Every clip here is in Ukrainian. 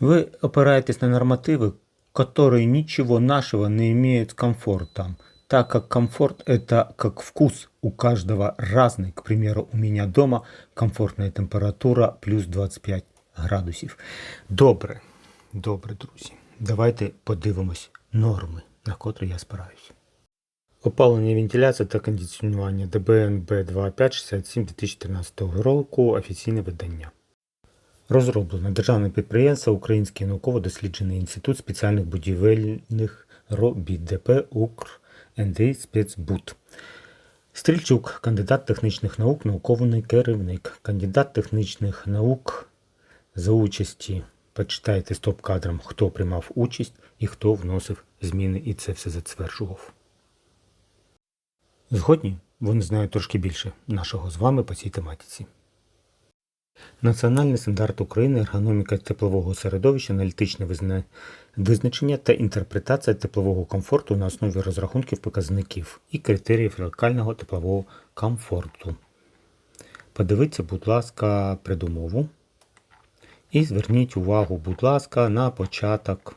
Вы опираетесь на нормативы, которые ничего нашего не имеют с комфортом, так как комфорт это как вкус, у каждого разный. К примеру, у меня дома комфортная температура плюс 25 градусів. Добре, добре, друзі. Давайте подивимось норми, на котрі я спираюсь. Опалення, вентиляція та кондиціонування ДБН Б2567 2013 року. Офіційне видання. Розроблено державне підприємство Український науково-досліджений інститут спеціальних будівельних робіт ДП Укр НДІ Спецбуд. Стрільчук, кандидат технічних наук, науковий керівник, кандидат технічних наук за участі. Почитайте стоп-кадром, хто приймав участь і хто вносив зміни, і це все затверджував. Згодні, вони знають трошки більше нашого з вами по цій тематиці. Національний стандарт України ергономіка теплового середовища, аналітичне визначення та інтерпретація теплового комфорту на основі розрахунків показників і критеріїв локального теплового комфорту. Подивіться, будь ласка, предумову. І зверніть увагу, будь ласка, на початок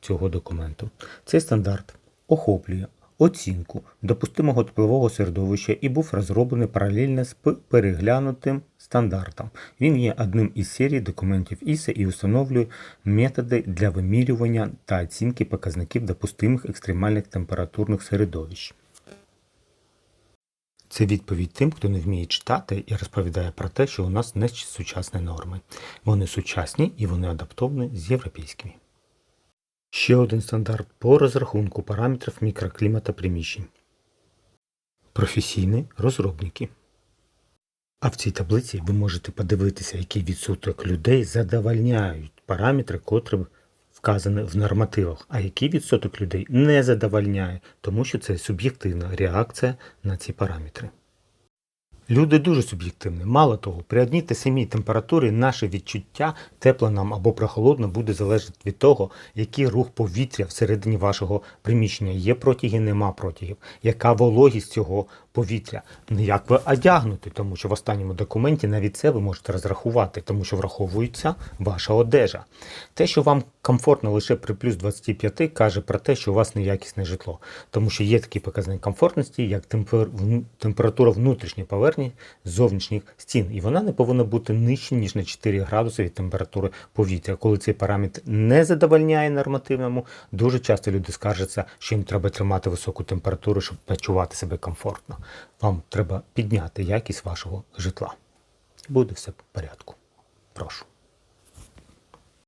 цього документу. Цей стандарт охоплює оцінку допустимого теплового середовища і був розроблений паралельно з переглянутим стандартом. Він є одним із серій документів ІСА і встановлює методи для вимірювання та оцінки показників допустимих екстремальних температурних середовищ. Це відповідь тим, хто не вміє читати і розповідає про те, що у нас не сучасні норми. Вони сучасні і вони адаптовані з європейськими. Ще один стандарт по розрахунку параметрів мікроклімата приміщень. Професійні розробники. А в цій таблиці ви можете подивитися, який відсоток людей задовольняють параметри, котрі вказані в нормативах, а який відсоток людей не задовольняє, тому що це суб'єктивна реакція на ці параметри. Люди дуже суб'єктивні. Мало того, при одній та самій температурі наше відчуття тепло нам або прохолодно буде залежати від того, який рух повітря всередині вашого приміщення. Є протяги, нема протягів, яка вологість цього повітря, Ну, як ви одягнути, тому що в останньому документі навіть це ви можете розрахувати, тому що враховується ваша одежа. Те, що вам комфортно лише при плюс 25, каже про те, що у вас неякісне житло, тому що є такі показники комфортності, як температура внутрішньої поверхні зовнішніх стін, і вона не повинна бути нижче, ніж на 4 градуси від температури повітря. Коли цей параметр не задовольняє нормативному, дуже часто люди скаржаться, що їм треба тримати високу температуру, щоб почувати себе комфортно. Вам треба підняти якість вашого житла. Буде все в порядку. Прошу.